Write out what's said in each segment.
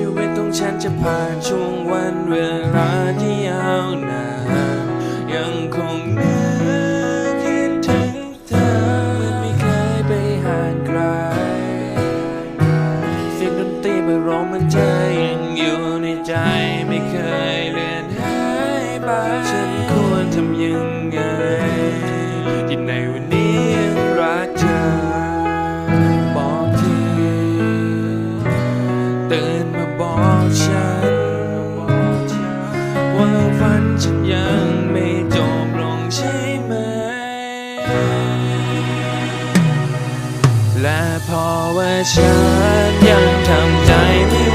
ชีวิตของฉันจะผ่านช่วงวันเวลาที่ยาวนานยังคงนึกคิดถึงเธอมันไม่เคยไปห่างไกลเสียงดนตรีไปร้องมันใจยังอยู่ในใจไม่เคย และพอว่าฉันยังทำใจไม่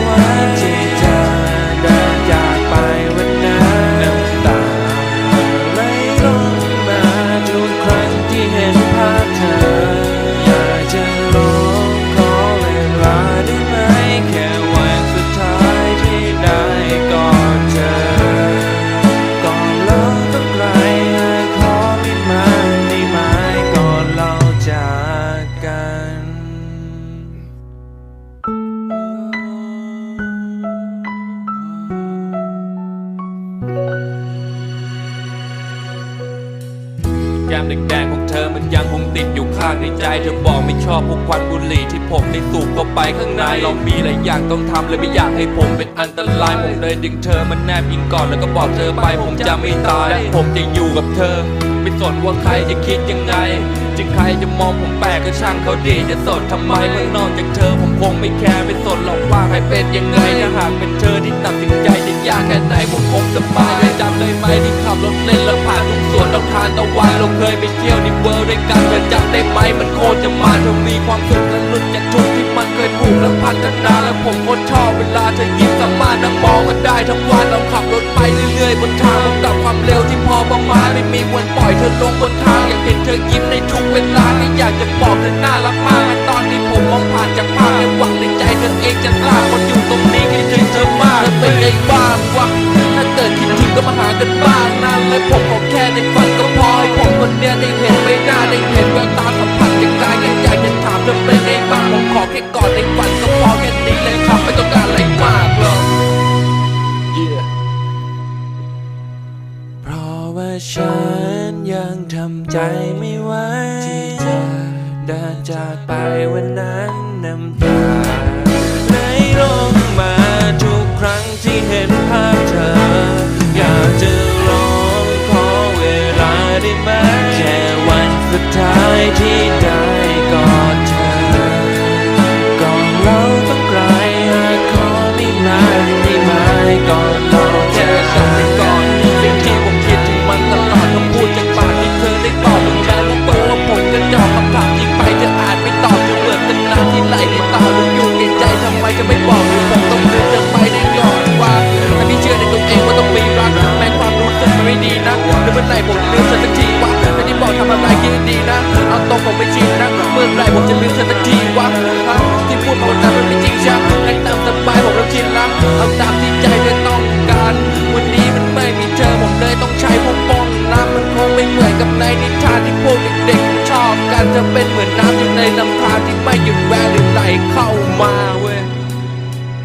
แก้มแดงๆของเธอมันยังคงติดอยู่ข้างในใจ เธอบอกไม่ชอบพวกควันบุหรี่ที่ผมได้สูบเข้าไปข้างใน เรามีหลายอย่างต้องทำเลยไม่อยากให้ผมเป็นอันตรายผมเลยดึงเธอมันแนบอิงก่อนแล้วก็บอกเธอไปผมจะไม่ตายและผมจะอยู่กับเธอ ไม่สนว่าใครจะคิดยังไงจะใครจะมองผมแปลกก็ช่างเขาดีจะสนทำไมข้างนอกจากเธอผมคงไม่แคร์ไม่สนหรอกว่าใครเป็นยังไงถ้าหากเป็นเธอที่ตัดสินใจจะยากแค่ไหนผมคงสบายเลยจำได้ไหมที่ขับรถเล่น ต้องทานตะวันเราเคยไปเที่ยวในเวิร์ด้วยกันเธอจำได้ไหมมันโคตรจะมาเธอมีความสุขและหลุดจากทุกที่มันเคยผูกและพัฒนาและผมโคตรชอบเวลาเธอยิ้มสามารถนั่งมองกันได้ทั้งวันเราขับรถไปเรื่อยๆบนทางกับความเร็วที่พอประมาณไม่มีวันปล่อยเธอลงบนทางอยากเห็นเธอยิ้มในทุกเวลาไม่อยากจะบอกเธอน่ารักมากตอนที่ผมมองผ่าน แค่ในฝันก็พอให้ผมคนเนี้ยได้เห็นใบหน้าได้เห็นแววตาสัมผัสจากกายยังอยากจะถามเธอเป็นไงบ้างผมขอแค่กอดในฝันก็พอแค่นี้เลยครับไม่ต้องการอะไรมากหรอก yeah เพราะว่าฉันยังทำใจไม่ไหวที่จะเดินจากไปวันนั้นน้ำตา ผมจะลืมเธอสักทีวะฮะที่พูดมาวันนั้นมันไม่จริงใช่ให้ตามสบายผมเริ่มชินละเอาตามที่ใจเธอต้องการ วันนี้มันไม่มีเธอผมเลยต้องใช้พวกป้องน้ำมันคงไม่เหมือนกับในนิทานที่พวกเด็กๆชอบกันจะเป็นเหมือนน้ำอยู่ในลำธารที่ไม่หยุดแวะหรือไหลเข้ามาเว้ย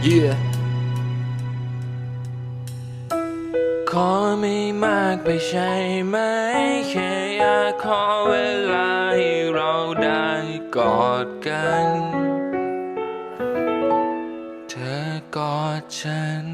yeah ขอไม่มากไปใช่ไหมแค่ อยากขอเวลาให้เราได้กอดกัน เธอกอดฉัน